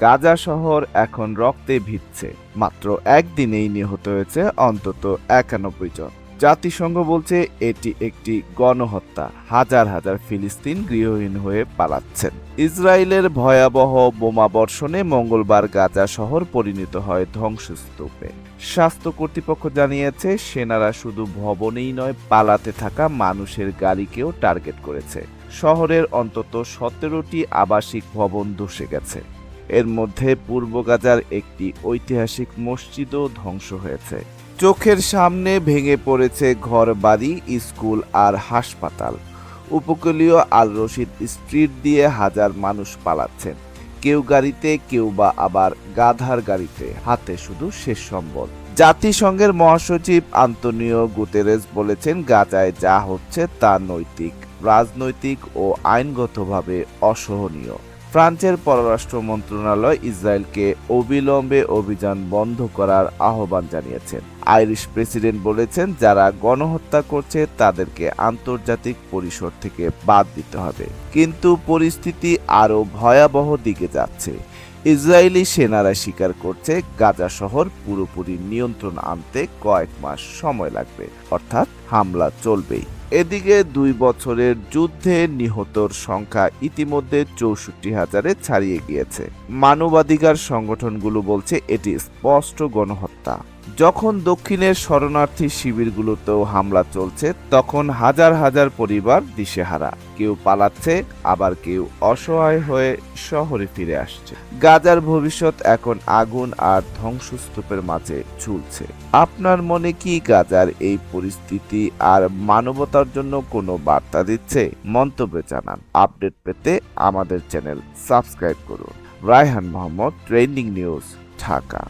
গাজা শহর এখন রক্তে ভিজছে। মাত্র একদিনেই নিহত হয়েছে অন্তত একানব্বই জন। জাতিসংঘ বলছে এটি একটি গণহত্যা। হাজার হাজার ফিলিস্তিন গৃহহীন হয়ে পালাচ্ছেন। ইসরায়েলের ভয়াবহ বোমা বর্ষণে মঙ্গলবার গাজা শহর পরিণত হয় ধ্বংসস্তূপে। স্বাস্থ্য কর্তৃপক্ষ জানিয়েছে, সেনারা শুধু ভবনেই নয়, পালাতে থাকা মানুষের গাড়িকেও টার্গেট করেছে। শহরের অন্তত সতেরোটি আবাসিক ভবন ধসে গেছে। এর মধ্যে পূর্ব গাজার একটি ঐতিহাসিক মসজিদও ধ্বংস হয়েছে। চোখের সামনে ভেঙে পড়েছে ঘর বাড়ি স্কুল আর হাসপাতাল। উপকূলীয় আল রশিদ স্ট্রিট দিয়ে হাজার মানুষ পালাচ্ছেন। কেউ গাড়িতে, কেউ বা আবার গাধার গাড়িতে। হাতে শুধু শেষ সম্বল। জাতিসংঘের মহাসচিব আন্তনিও গুতেরেস বলেছেন, গাজায় যা হচ্ছে তা নৈতিক, রাজনৈতিক ও আইনগতভাবে অসহনীয়। ফ্রান্সের পররাষ্ট্র মন্ত্রণালয় ইসরায়েলকে অবিলম্বে অভিযান বন্ধ করার আহ্বান জানিয়েছেন আইরিশ প্রেসিডেন্ট বলেছেন, যারা গণহত্যা করছে, তাদেরকে আন্তর্জাতিক পরিসর থেকে বাদ দিতে হবে। কিন্তু পরিস্থিতি আরও ভয়াবহ দিকে যাচ্ছে। ইসরায়েলি সেনারা স্বীকার করছে, গাজা শহর পুরোপুরি নিয়ন্ত্রণ আনতে কয়েক মাস সময় লাগবে। অর্থাৎ হামলা চলবেই এদিকে দুই বছরের যুদ্ধে নিহতর সংখ্যা ইতিমধ্যে চৌষট্টি হাজারে ছাড়িয়ে গিয়েছে। মানবাধিকার সংগঠনগুলো বলছে এটি স্পষ্ট গণহত্যা। যখন দক্ষিণের শরণার্থী শিবিরগুলোতেও হামলা চলছে, তখন হাজার হাজার পরিবার দিশেহারা। কেউ পালাচ্ছে, আবার কেউ অসহায় হয়ে শহরে ফিরে আসছে। গাজার ভবিষ্যৎ এখন আগুন আর ধ্বংসস্তূপের মাঝে ঝুলছে। আপনার মনে কি গাজার এই পরিস্থিতি আর মানবতার জন্য কোনো বার্তা দিচ্ছে মন্তব্যে জানান। আপডেট পেতে আমাদের চ্যানেল সাবস্ক্রাইব করুন। Raihan Mohammad, trending news, Dhaka.